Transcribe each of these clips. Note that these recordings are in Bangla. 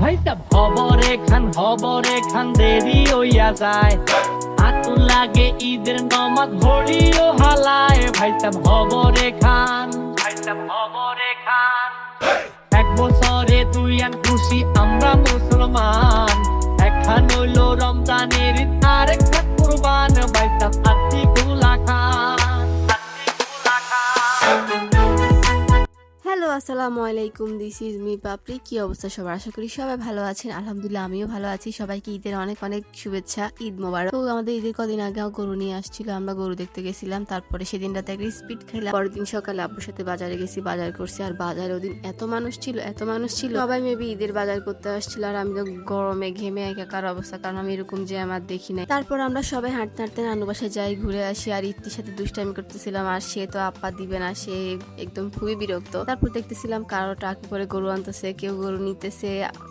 ভাইটা হবরে খান হবরে খান দেরি হইয়া যায়। আতু লাগে ঈদের নমাজ ঘড়িও হালায়। ভাইটা হবরে খান ভাইটা হবরে খান এক বছরে দুই আন খুশি আমরা মুসলমান। একখান হইল রমজানের ঈদ, আসসালামু আলাইকুম দিস ইজ মি পাপড়ি কি অবস্থা সবার? আশা করি সবাই ভালো আছেন। আলহামদুলিল্লাহ, আমিও ভালো আছি। সবাইকে ঈদের অনেক অনেক শুভেচ্ছা, ঈদ মোবারক। তো আমাদের ঈদের কদিন আগে গরু নিয়ে আসছিল। আমরা গরু দেখতে গেছিলাম। তারপরে সেদিন রাতে একটা স্পিড খেলাম। পরের দিন সকালে আব্বুর সাথে বাজারে গেছি, বাজার করছি। আর বাজারে ওদিন এত মানুষ ছিল, এত মানুষ ছিল। সবাই মেবি ঈদের বাজার করতে আসছিল। আর আমি তো গরমে ঘেমে একাকার অবস্থা। কারণ আমি এরকম যে আমার দেখি নাই। তারপর আমরা সবাই হাঁটতে হাঁটতে নানু বাসায় যাই, ঘুরে আসি। আর ঈদটির সাথে দুষ্টামি করতেছিলাম। আর সে তো আপ্পা দিবে না। সে একদম খুবই বিরক্ত। তারপর দেখতেছিলাম কারও ট্রাকে করে গরু আনতেছে, কেউ গরু নিতেছে,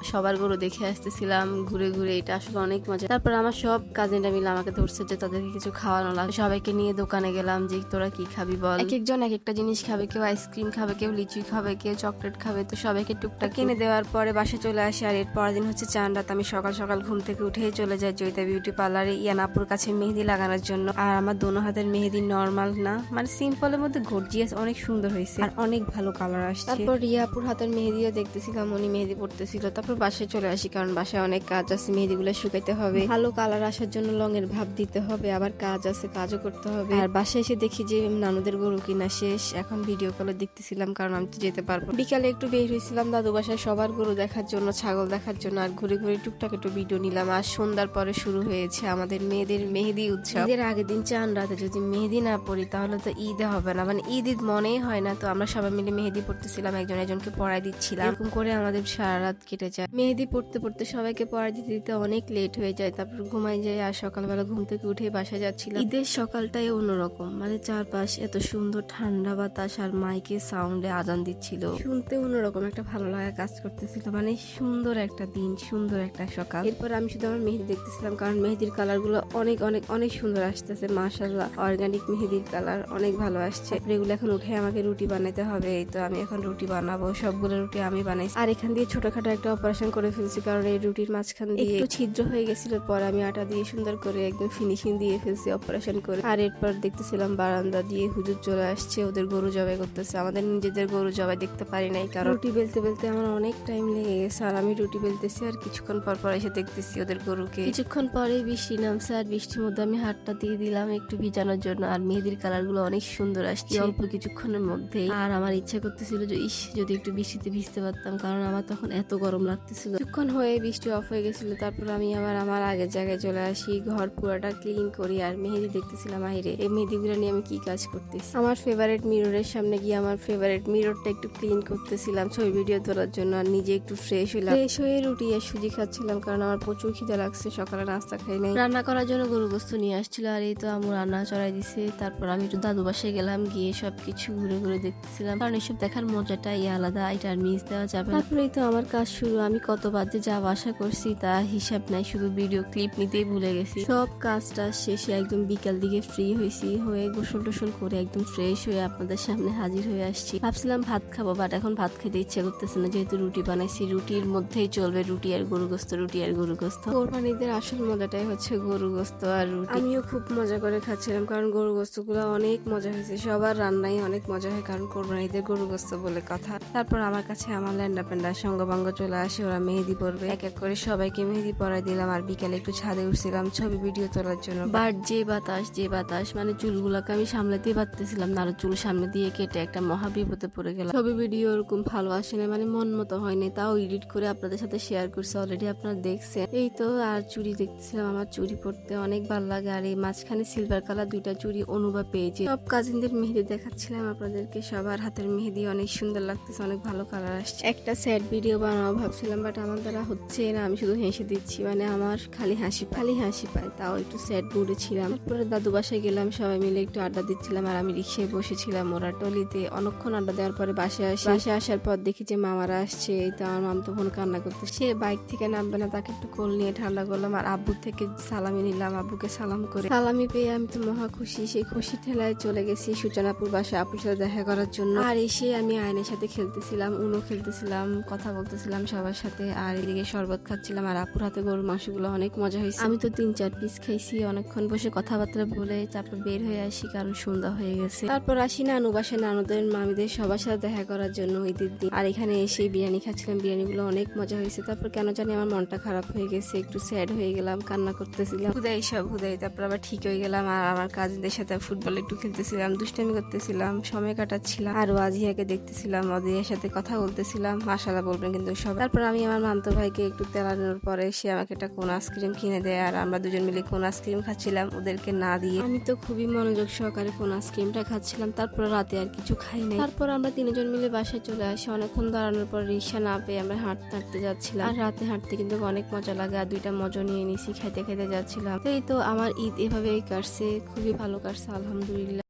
সবার গরু দেখে আসতেছিলাম, ঘুরে ঘুরে, এটা আসলে অনেক মজা। তারপর আমার সব কাজিনরা মিলে আমাকে ধরছে যে তাদেরকে কিছু খাওয়ানো লাগবে। সবাইকে নিয়ে দোকানে গেলাম যে, তোরা কি খাবি বল? এক একজন এক একটা জিনিস খাবে, কেউ আইসক্রিম খাবে, কেউ লিচু খাবে, কেউ চকলেট খাবে, তো সবাইকে টুকটাক কিনে দেওয়ার পরে বাসায় চলে আসি। আর এর পরের দিন হচ্ছে চান রাত, আমি সকাল সকাল ঘুম থেকে উঠেই চলে যাই জয়িতা বিউটি পার্লারে ইয়ানাপুর কাছে মেহেদি লাগানোর জন্য। আর আমার দোনো হাতের মেহেদি নর্মাল না মানে সিম্পলের মধ্যে গর্জিয়াস অনেক সুন্দর হয়েছে। আর অনেক ভালো কালার আসছে। তারপর রিয়াপুর হাতের মেহেদিও দেখতেছিলাম উনি মেহেদি পড়তেছিল তারপর বাসায় চলে আসি কারণ বাসায় অনেক কাজ আছে মেহেদিগুলো শুকাইতে হবে। ভালো কালার আসার জন্য রঙের ভাব দিতে হবে আবার কাজ আছে কাজও করতে হবে। আর বাসায় এসে দেখি যে নানুদের গরু কিনা শেষ এখন ভিডিও কলে দেখতেছিলাম কারণ আমি তো যেতে পারব বিকালে একটু বের হয়েছিলাম দাদু বাসায় সবার গরু দেখার জন্য ছাগল দেখার জন্য আর ঘুরে ঘুরে টুকটাক একটু ভিডিও নিলাম। আর সন্ধ্যার পরে শুরু হয়েছে আমাদের মেয়েদের মেহেদি উৎসব। ঈদের আগের দিন চান রাতে যদি মেহেদি না পড়ি তাহলে তো ঈদে হবে না। মানে ঈদ ঈদ মনেই হয় না তো আমরা সবাই মিলে মেহেদি পড়তেছিলাম একজন একজনকে পড়াই দিচ্ছিলাম। এরকম করে আমাদের সারা রাত কেটে যায়। মেহেদি পড়তে পড়তে সবাইকে পড়াই দিতে দিতে অনেক লেট হয়ে যায়। তারপর ঘুমাই যায় আর সকালবেলা ঘুম থেকে উঠে বাসা যাচ্ছিলাম। ঈদের সকালটাই অন্যরকম। মানে চারপাশ এত সুন্দর ঠান্ডা বাতাস আর মাইকে সাউন্ডে আজান দিচ্ছিল। শুনতে অন্যরকম একটা ভালো লাগা কাজ করতেছিল। মানে সুন্দর একটা দিন, সুন্দর একটা সকাল। এরপর আমি শুধু আমার মেহেদি দেখতেছিলাম কারণ মেহেদির কালারগুলো অনেক অনেক অনেক সুন্দর আসতেছে। মাশাল্লাহ অর্গানিক মেহেদির কালার অনেক ভালো আসছে। এগুলো এখন উঠে আমাকে রুটি বানাতে হবে। তো আমি এখন রুটি বানাবো সবগুলো রুটি আমি বানাইছি। আর এখান দিয়ে ছোটখাটো একটা অপারেশন করে ফেলছি কারণ এই রুটির মাঝখান দিয়ে একটু ছিদ্র হয়ে গেছিল পর আমি আটা দিয়ে সুন্দর করে একদম ফিনিশিং দিয়ে ফেলছি অপারেশন করে। আর এরপর দেখতেছিলাম বারান্দা দিয়ে হুজুর চলে আসছে ওদের গরু জবাই করতেছে। আমাদের নিজেদের গরু জবাই দেখতে পারি নাই কারণ রুটি বেলতে বেলতে আমার অনেক টাইম লেগে গেছে আর আমি রুটি বেলতেছি আর কিছুক্ষণ পর পর এসে দেখতেছি ওদের গরুকে। কিছুক্ষণ পরে বৃষ্টি নামছে আর বৃষ্টির মধ্যে আমি হাতটা দিয়ে দিলাম একটু ভিজানোর জন্য আর মেহেদির কালারগুলো অনেক সুন্দর আসছে। অল্প কিছুক্ষণের মধ্যে আর আমার ইচ্ছা করতেছিল যে ইস যদি একটু বৃষ্টিতে ভিজতে পারতাম, কারণ আমার তখন এত গরম লাগতেছিল। কিছুক্ষণ হয়ে বৃষ্টি অফ হয়ে গেছিল, তারপর আমি আবার আমার আগের জায়গায় চলে আসি, ঘর পুরাটা ক্লিন করি, আর মেহেদি দেখতেছিলাম বাইরে এই মেহেদিগুলো নিয়ে আমি কি কাজ করতেছি? আমার ফেভারিট মিররের সামনে গিয়ে আমার ফেভারিট মিররটা একটু ক্লিন করতেছিলাম, ছবি ভিডিও তোলার জন্য, আর নিজে একটু ফ্রেশ হইলাম। ফ্রেশ হয়ে রুটি আর সুজি খাচ্ছিলাম, কারণ আমার প্রচুর খিদে লাগছে, সকালে নাস্তা খাই নাই। রান্না করার জন্য গরু গোস্ত নিয়ে আসছিল, আর এই তো আমু রান্না চড়াই দিছে, তারপর আমি একটু দাদু বাসায় গেলাম, গিয়ে সবকিছু ঘুরে ঘুরে দেখতেছিলাম, কারণ এসব দেখার মজাটাই আলাদা এটা আর মিস দেওয়া যাবে। তারপরেই তো আমার কাজ শুরু। আমি কতবার যে যা বাসা করছি তা হিসাব নাই শুধু ভিডিও ক্লিপ নিতেই ভুলে গেছি। সব কাজটা শেষে একদম বিকাল দিকে ফ্রি হয়েছি হয়ে গোসল টোসল করে একদম ফ্রেশ হয়ে আপনাদের সামনে হাজির হয়ে আসছি। ভাবছিলাম ভাত খাব বাট এখন ভাত খেতে ইচ্ছে করতেছে না। যেহেতু রুটি বানাইছি রুটির মধ্যেই চলবে রুটি আর গরু গোস্ত রুটি আর গরু গোস্ত। কোরবানিদের আসল মজাটাই হচ্ছে গরু গোস্ত আর রুটি। আমিও খুব মজা করে খাচ্ছিলাম কারণ গরু গোস্তগুলো অনেক মজা হয়েছে। সবার রান্নাই অনেক মজা হয় কারণ কোরবানিদের গরু গোস্ত বলে। কথা। তারপর আমার কাছে আমার ল্যান্ডা প্যান্ডা সঙ্গবাঙ্গ চলে আসে, ওরা মেহেদি পরবে। এক এক করে সবাইকে মেহেদি পরাই দিলাম আর বিকালে একটু ছাদে উঠছিলাম ছবি ভিডিও তোলার জন্য। বাট যে বাতাস যে বাতাস মানে চুলগুলাকে আমি সামলাতেই পারতেছিলাম না চুল সামনে দিয়ে কেটে একটা মহা বিপদে পড়ে গেলাম। ছবি, ভিডিও ওরকম ভালো আসে না মানে মন মতো হয়নি তাও এডিট করে আপনাদের সাথে শেয়ার করছে অলরেডি আপনারা দেখছেন। এই তো আর চুড়ি দেখতেছিলাম আমার চুড়ি পরতে অনেক ভালো লাগে, আর এই মাঝখানে সিলভার কালার দুইটা চুড়ি অনুভব পেয়েছে। সব কাজিনদের মেহেদি দেখাচ্ছিলাম আপনাদেরকে, সবার হাতের মেহেদি অনেক সুন্দর লাগতেছে অনেক ভালো কালার আসছে। একটা স্যাড ভিডিও বানাবো ভাবছিলাম বাট আমার দ্বারা হচ্ছে না আমি শুধু হেসে দিচ্ছি। মানে আমার খালি হাসি খালি হাসি পায় তাও একটু স্যাড মুডে ছিলাম। তারপরে দাদু বাসায় গেলাম সবাই মিলে একটু আড্ডা দিচ্ছিলাম আর আমি রিক্সায় বসেছিলাম ওরা টলিতে। অনেকক্ষণ আড্ডা দেওয়ার পরে বাসায় আসি। বাসায় আসার পর দেখি যে মামারা আসছে এই তো আমার মাম তো ফোন কান্না করতে সে বাইক থেকে নামবে না তাকে একটু কোল নিয়ে ঠান্ডা করলাম আর আব্বু থেকে সালামি নিলাম আব্বুকে সালাম করে। সালামি পেয়ে আমি তো মহা খুশি সেই খুশি ঠেলায় চলে গেছি সূচনাপুর বাসায় আপুর সাথে দেখা করার জন্য। আর এসে আমি আমি আয়নের সাথে খেলতেছিলাম, উনো খেলতেছিলাম, কথা বলতেছিলাম সবার সাথে, আর এদিকে শরবত খাচ্ছিলাম, আর আপুর হাতে গরুর মাংসগুলো অনেক মজা হয়েছে। আমি তো তিন চার পিস খাইছি, অনেকক্ষণ বসে কথাবার্তা বলে তারপর বের হয়ে আসি, কারণ সন্ধ্যা হয়ে গেছে। তারপর আসি নানু বাসায়, নানুদের মামিদের সবার সাথে দেখা করার জন্য ঈদের দিন। আর এখানে এসে বিরিয়ানি খাচ্ছিলাম, বিরিয়ানিগুলো অনেক মজা হয়েছে। তারপর কেন জানি আমার মনটা খারাপ হয়ে গেছে, একটু স্যাড হয়ে গেলাম, কান্না করতেছিলাম। হুদাই সব, হুদাই, তারপর আবার ঠিক হয়ে গেলাম, আর আমার কাজিনদের সাথে ফুটবল একটু খেলতেছিলাম, দুষ্টামি করতেছিলাম, সময় কাটাচ্ছিলাম। আর ওয়াজিয়াকে দেখতেছিলাম। ওয়াজিয়ার সাথে কথা বলতেছিলাম মাসালা বলবেন কিন্তু সব। তারপর আমি আমার মামতো ভাইকে একটু তেলানোর পরে সে আমাকে একটা কোন আইসক্রিম কিনে দেয়, আর আমরা দুজন মিলে কোন আইসক্রিম খাচ্ছিলাম ওদেরকে না দিয়ে। আমি তো খুবই মনোযোগ সহকারে কোন আইসক্রিমটা খাচ্ছিলাম, তারপর রাতে আর কিছু খাই নাই। তারপর আমরা তিনজন মিলে বাসায় চলে আসি, অনেকক্ষণ দাঁড়ানোর পর রিক্সা না পেয়ে আমরা হাঁটতে হাঁটতে যাচ্ছিলাম। আর রাতে হাঁটতে কিন্তু অনেক মজা লাগে, আর দুইটা মজা নিয়ে নিছি খাইতে খাইতে যাচ্ছিলাম। তো এই তো আমার ঈদ এভাবেই কাটছে, খুবই ভালো কাটছে, আলহামদুলিল্লাহ।